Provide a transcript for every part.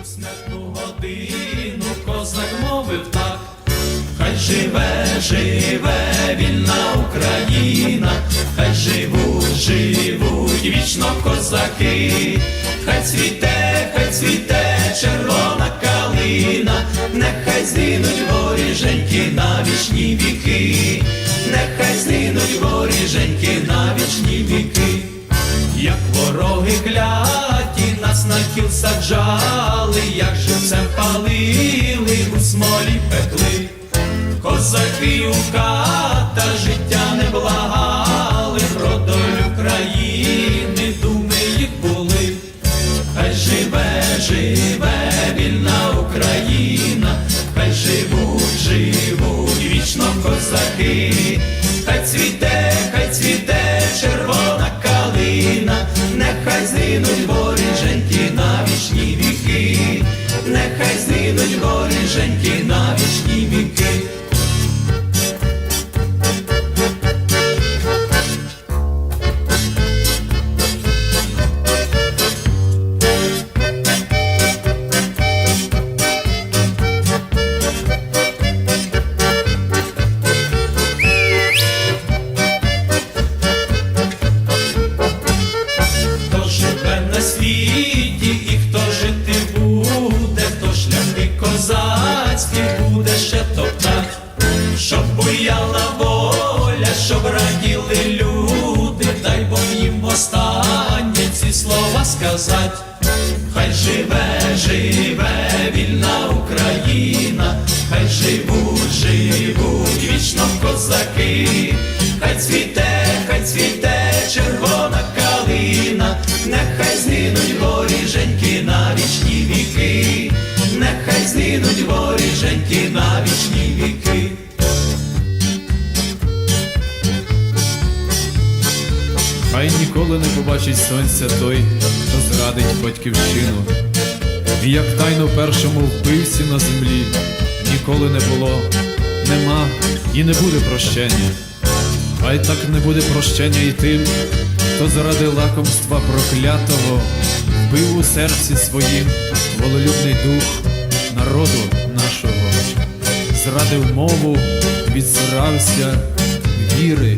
У смертну годину козак мовив так, хай живе, живе вільна Україна, хай живуть, живуть вічно козаки, хай цвіте, хай цвіте червона калина, нехай згинуть воріженьки на вічні віки, нехай згинуть воріженьки на вічні віки. Як вороги нас на кіл саджали, як живцем палили, у смолі пекли, козаки у ката життя раділи люди, дай Бог їм останнє ці слова сказать. Хай живе, живе вільна Україна, хай живуть, живуть вічно козаки, хай цвіте, хай цвіте ніколи не побачить сонця той, хто зрадить батьківщину. І як тайно першому вбивці на землі ніколи не було, нема і не буде прощення. Хай так не буде прощення і тим, хто заради лакомства проклятого вбив у серці своїм волелюбний дух народу нашого, зрадив мову, відсирався віри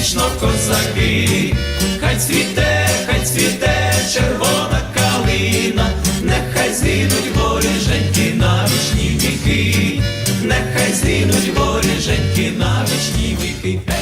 вічно козаки, хай цвіте, хай цвіте червона калина, нехай згинуть воріженьки на вічні віки, нехай згинуть воріженьки на вічні віки.